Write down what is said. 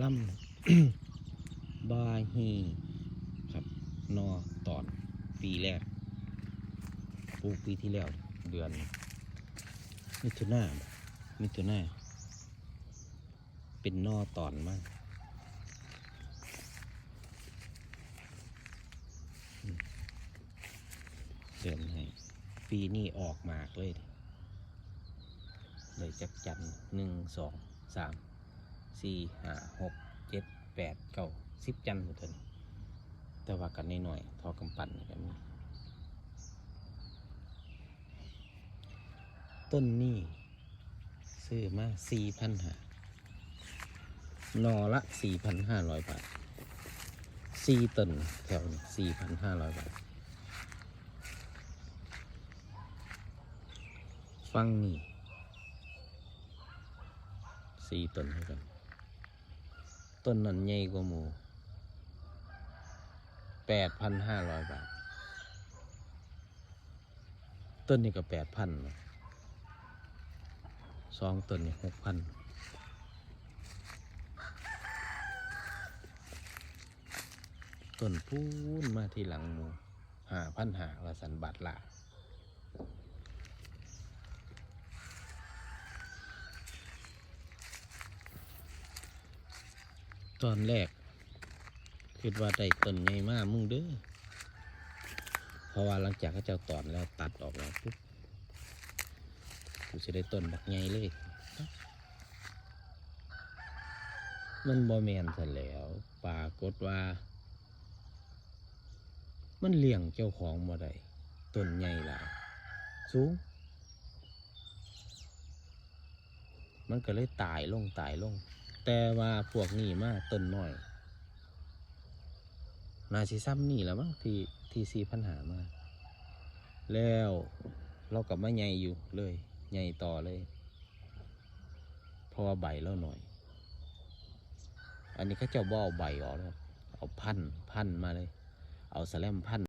ล่ำบาฮีครับนอตอนปีแรกปลูกปีที่แล้วเดือนมิถุนามิถุนาเป็นนอตอนมากเดือนให้ ปีนี้ออกมากเลย เลยจักจันหนึ่งสองสาม สี่ห้าหกเจ็ดแปดเก้าสิบจันหมดเลยแต่ว่ากันน้อยๆทอกำปั้นนี่ก็มีต้นนี่ซื้อมาสี่พันห้าหนอละสี่พันห้าร้อยบาทสี่ต้นแถวสี่พันห้าร้อยบาทฟังนี่สี่ต้นเท่ากัน ต้นนั้นใหญ่กว่าหมูแปดพันห้าร้อยบาท ต้นนี้ก็แปดพันสองต้นนี่หกพันต้นพูนมาที่หลังหมูหาพันหาว่าสันบาทละ ตอนแรกคิดว่าได้ต้นใหญ่มากมึงเด้อเพราะว่าหลังจากเขาเจ้าตอนแล้วตัดออกแล้วปุ๊บกูจะได้ต้นบักใหญ่เลย มันบอแมนซะแล้วปรากฏว่า มันเลี้ยงเจ้าของบ่ได้ต้นใหญ่หลายสูง มันก็เลยตายลงตายลง แต่ว่าพวกนี้มาต้นน้อย นาสิซ้ำนี่แล้วมั้งที่ที่สี่พันหามา แล้วเรากลับมาใหญ่อยู่เลยใหญ่ต่อเลย เพราะว่าใบเราหน่อย อันนี้เขาเจ้าบ่อาใบออกแล้วเอาพันพันมาเลย เอาสแลมพัน